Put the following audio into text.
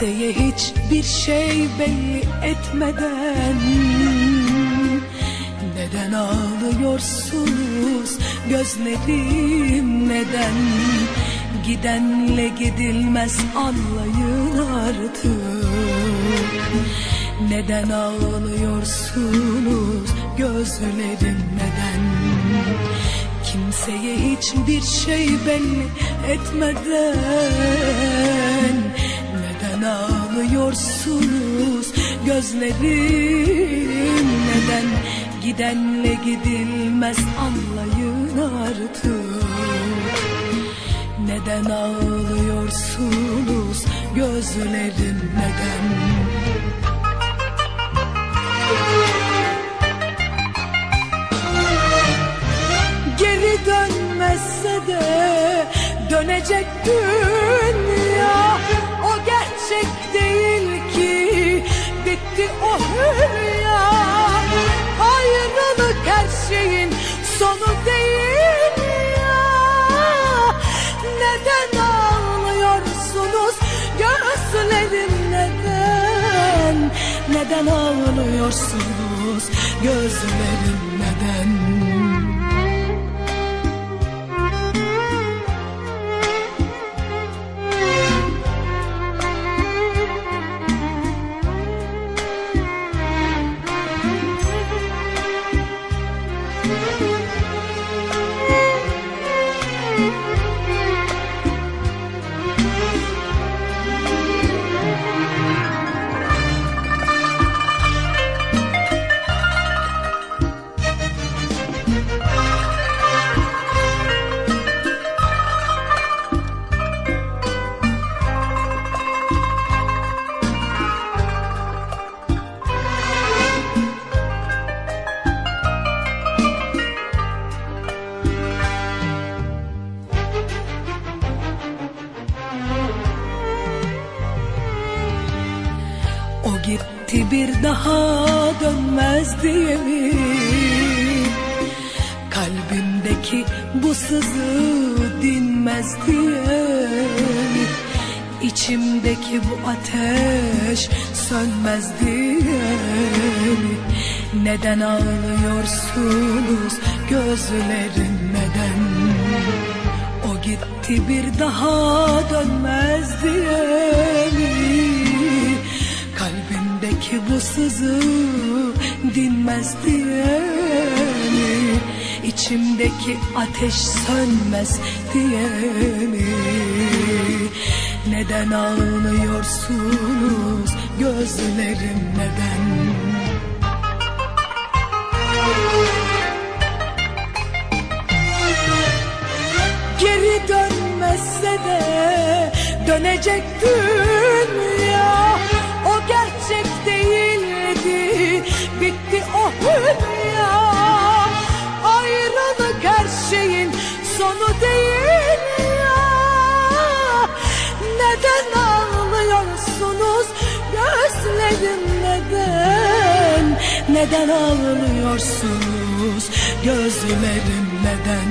Kimseye hiçbir şey belli etmeden. Neden ağlıyorsunuz? Gözlerim neden? Gidenle gidilmez anlayın artık. Neden ağlıyorsunuz? Gözlerim neden? Kimseye hiçbir şey belli etmeden ağlıyorsunuz gözlerim. Neden Gidenle gidilmez anlayın artık. Neden ağlıyorsunuz gözlerim? Neden? Geri dönmezse de dönecek dünya bitti o hülya. Ayrılık her şeyin sonu değil ya. Neden ağlıyorsunuz? Gözlerim neden? Neden ağlıyorsunuz? Gözlerim neden O gitti bir daha dönmez diye mi? Kalbimdeki bu sızı dinmez diye mi? İçimdeki bu ateş sönmez diye mi? Neden ağlıyorsunuz gözlerim neden? O gitti bir daha dönmez Bu sızı dinmez diye mi? İçimdeki ateş sönmez diye mi? Neden ağlıyorsunuz gözlerim neden? Geri dönmezse de dönecek dünya neden ağlıyorsunuz? Gözlerim neden